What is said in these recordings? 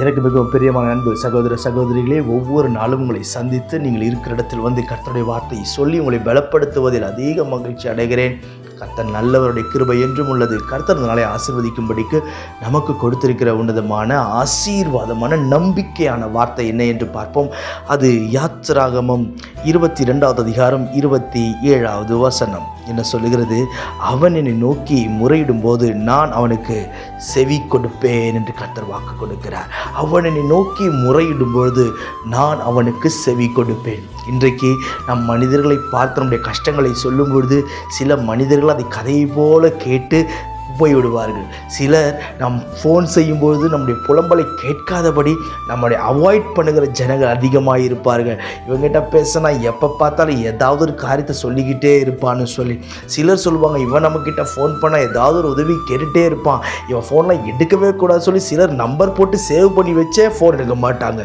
எனக்கு மிகவும் பிரியமான அன்பு சகோதர சகோதரிகளே ஒவ்வொரு நாளும் உங்களை சந்தித்து நீங்கள் இருக்கிற இடத்தில் வந்து கர்த்தருடைய வார்த்தையை சொல்லி உங்களை பலப்படுத்துவதில் அதிக மகிழ்ச்சி அடைகிறேன். கர்த்தர் நல்லவருடைய கிருபை என்றும் உள்ளது. கர்த்தர் நாளை ஆசீர்வதிக்கும்படிக்கு நமக்கு கொடுத்திருக்கிற உன்னதமான ஆசீர்வாதமான நம்பிக்கையான வார்த்தை என்ன என்று பார்ப்போம். அது யாத்திராகமம் இருபத்தி ரெண்டாவது அதிகாரம் இருபத்தி ஏழாவது வசனம். என்ன சொல்லுகிறது? அவன் என்னை நோக்கி முறையிடும் போது நான் அவனுக்கு செவி கொடுப்பேன் என்று கத்தர் வாக்கு கொடுக்கிறார். அவன் என்னை நோக்கி முறையிடும் பொழுது நான் அவனுக்கு செவி கொடுப்பேன். இன்றைக்கு நம் மனிதர்களை பார்த்து நம்முடைய கஷ்டங்களை சொல்லும் பொழுது சில மனிதர்கள் அதை கதையை போல கேட்டு போய்விடுவார்கள். சிலர் நம் ஃபோன் செய்யும்பொழுது நம்முடைய புலம்பலை கேட்காதபடி நம்மளை அவாய்ட் பண்ணுகிற ஜனங்கள் அதிகமாக இருப்பார்கள். இவங்ககிட்ட பேசினா எப்போ பார்த்தாலும் ஏதாவது ஒரு காரியத்தை சொல்லிக்கிட்டே இருப்பான்னு சொல்லி சிலர் சொல்லுவாங்க இவன் நம்மக்கிட்ட ஃபோன் பண்ணால் ஏதாவது ஒரு உதவி கேட்டுகிட்டே இருப்பான். இவன் ஃபோன்லாம் எடுக்கவே கூடாது சொல்லி சிலர் நம்பர் போட்டு சேவ் பண்ணி வச்சே ஃபோன் எடுக்க மாட்டாங்க.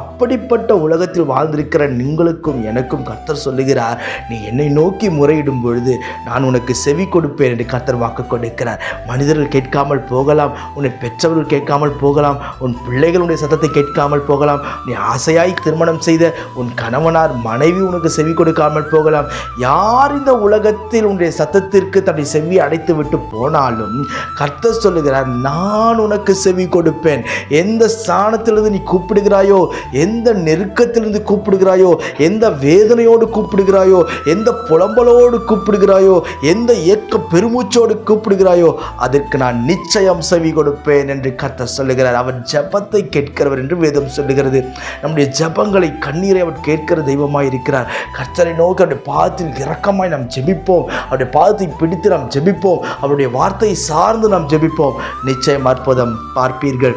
அப்படிப்பட்ட உலகத்தில் வாழ்ந்திருக்கிற நீங்களுக்கும் எனக்கும் கர்த்தர் சொல்லுகிறார் நீ என்னை நோக்கி முறையிடும் பொழுது நான் உனக்கு செவி கொடுப்பேன் என்று கர்த்தர் வாக்கு கொடுக்கிறார். மனிதர்கள் கேட்காமல் போகலாம் உன்னை பெற்றவர்கள் கேட்காமல் போகலாம் உன் பிள்ளைகளுடைய சத்தத்தை கேட்காமல் போகலாம் நீ ஆசையாய் திருமணம் செய்த உன் கணவனார் மனைவி உனக்கு செவி கொடுக்காமல் போகலாம். யார் இந்த உலகத்தில் உன்னுடைய சத்தத்திற்கு தன்னை செவி அடைத்து விட்டு போனாலும் கர்த்தர் சொல்லுகிறார் நான் உனக்கு செவி கொடுப்பேன். எந்த ஸ்தானத்திலிருந்து நீ கூப்பிடுகிறாயோ எந்த நெருக்கத்திலிருந்து கூப்பிடுகிறாயோ எந்த வேதனையோடு கூப்பிடுகிறாயோ எந்த புலம்பலோடு கூப்பிடுகிறாயோ எந்த ஏக்க பெருமூச்சோடு கூப்பிடுகிறாயோ அதற்கு நான் நிச்சயம் செவி கொடுப்பேன் என்று கத்த சொல்லுகிறார். அவர் ஜபத்தை கேட்கிறவர் என்று வேதம் சொல்லுகிறது. நம்முடைய ஜெபங்களை கண்ணீரை அவர் கேட்கிற தெய்வமாய் இருக்கிறார். கர்த்தரை நோக்கி அவருடைய பாதத்தில் இரக்கமாய் நாம் ஜெபிப்போம். அவருடைய பாதத்தை பிடித்து நாம் ஜெபிப்போம். அவருடைய வார்த்தையை சார்ந்து நாம் ஜெபிப்போம். நிச்சயம் அற்புதம் பார்ப்பீர்கள்.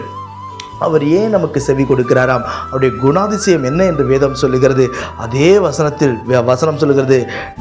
அவர் ஏன் நமக்கு செவி கொடுக்கிறாராம்? அவருடைய குணாதிசயம் என்ன என்று வேதம் சொல்லுகிறது? அதே வசனத்தில் வசனம் சொல்லுகிறது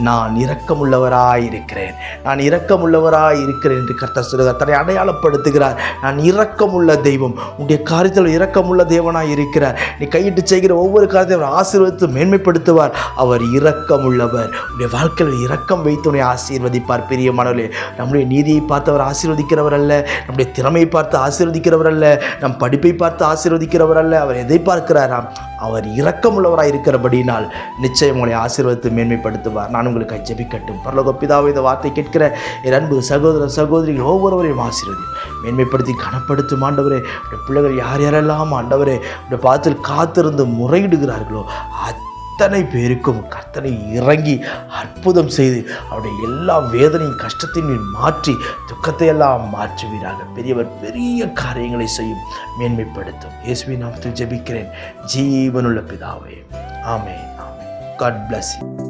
நான் இரக்கமுள்ளவராய் இருக்கிறேன் நான் இரக்கமுள்ளவராய் இருக்கிறேன் என்று கர்த்தர் சொல்லுகிறார். தன்னை அடையாளப்படுத்துகிறார். நான் இரக்கமுள்ள தெய்வம். உன்னுடைய காரியத்தில் இரக்கமுள்ள தேவனாய் இருக்கிறார் நீ கையிட்டு செய்கிற ஒவ்வொரு காரியத்தையும் அவர் ஆசீர்வதித்து மேன்மைப்படுத்துவார். அவர் இரக்கமுள்ளவர். உடைய வாழ்க்கையில் இரக்கம் வைத்து உன்னை ஆசீர்வதிப்பார். பிரியமானவர்களே நம்முடைய நீதியை பார்த்து அவர் ஆசீர்வதிக்கிறவர் அல்ல. நம்முடைய திறமையை பார்த்து ஆசீர்வதிக்கிறவர் அல்ல. நம் படிப்பை பார்த்து ஆசீர்வதிக்கிறவர் அல்ல அவர் எதை பார்க்கிறாராம் அவர் இரக்கமுள்ளவராக இருக்கிறபடினால் நிச்சயம் உங்களை ஆசீர்வதித்து மேன்மைப்படுத்துவார். நான் உங்களுக்கு ஜெபிக்கட்டும். பரலோக பிதாவை இந்த வார்த்தை கேட்கிற என் அன்பு சகோதர சகோதரிகள் ஒவ்வொருவரையும் ஆசீர்வதி. மேன்மைப்படுத்தி கனப்படுத்தும் ஆண்டவரே. பிள்ளைகள் யார் யாரெல்லாம் ஆண்டவரே உடைய காத்திருந்து முறையிடுகிறார்களோ அத்தனை பேருக்கும் கர்த்தனை இறங்கி அற்புதம் செய்து அவருடைய எல்லா வேதனையும் கஷ்டத்தையும் மாற்றி துக்கத்தை எல்லாம் மாற்றுவீராக. பெரியவர் பெரிய காரியங்களை செய்யும் மேன்மைப்படுத்தும். இயேசுவி நாமத்தில் ஜெபிக்கிறேன். ஜீவனுள்ள பிதாவே. ஆமே ஆமே காட் பிளஸ் யூ